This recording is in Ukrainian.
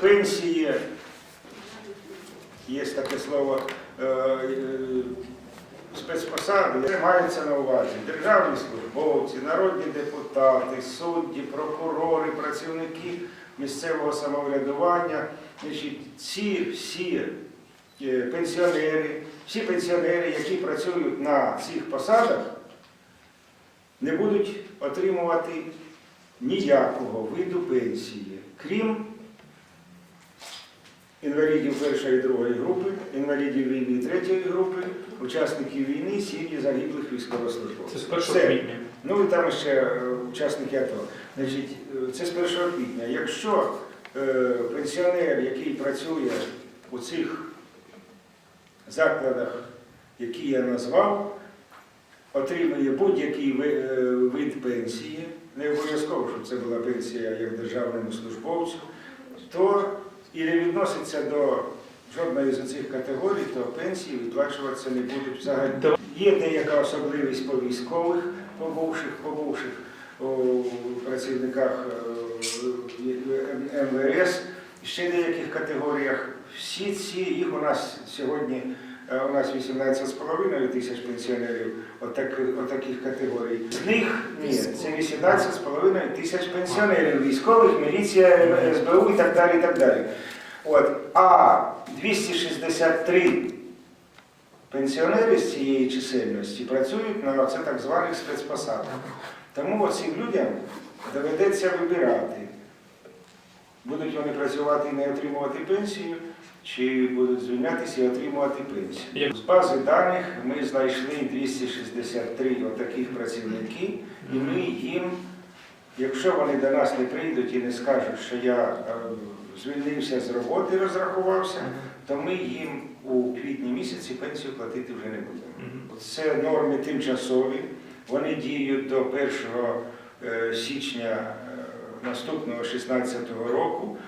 пенсії, є таке слово, е, е, спецпосади, це мається на увазі державні службовці, народні депутати, судді, прокурори, працівники місцевого самоврядування. Ці всі е, пенсіонери, всі пенсіонери, які працюють на цих посадах, не будуть отримувати ніякого виду пенсії, крім інвалідів першої і другої групи, інвалідів війни третьої групи, учасників війни, сім'ї загиблих військовослужбовців. Це з 1 Все. квітня. Ну і там ще е, учасники АТО. Значить, е, це з 1 квітня. Якщо е, пенсіонер, який працює у цих закладах, які я назвав, отримує будь-який ви- е, вид пенсії, не обов'язково, щоб це була пенсія як державному службовцю, то і не відноситься до жодної з цих категорій, то пенсії виплачуватися не будуть взагалі. Є деяка особливість по військових, побувших, побувших у працівниках е, МВС, ще деяких категоріях. Всі ці їх у нас сьогодні. е, У нас 18,5 тисяч пенсіонерів отак, отаких категорій. З них ні, це 18,5 тисяч пенсіонерів, військових, міліція, СБУ і так далі. І так далі. От. А 263 пенсіонери з цієї чисельності працюють на це так званих спецпосадах. Тому цим людям доведеться вибирати, будуть вони працювати і не отримувати пенсію, чи будуть звільнятися і отримувати пенсію. З бази даних ми знайшли 263 отаких працівники, і ми їм, якщо вони до нас не прийдуть і не скажуть, що я е, звільнився з роботи, розрахувався, то ми їм у квітні місяці пенсію платити вже не будемо. Це норми тимчасові, вони діють до 1 е, січня наступного 16-го року.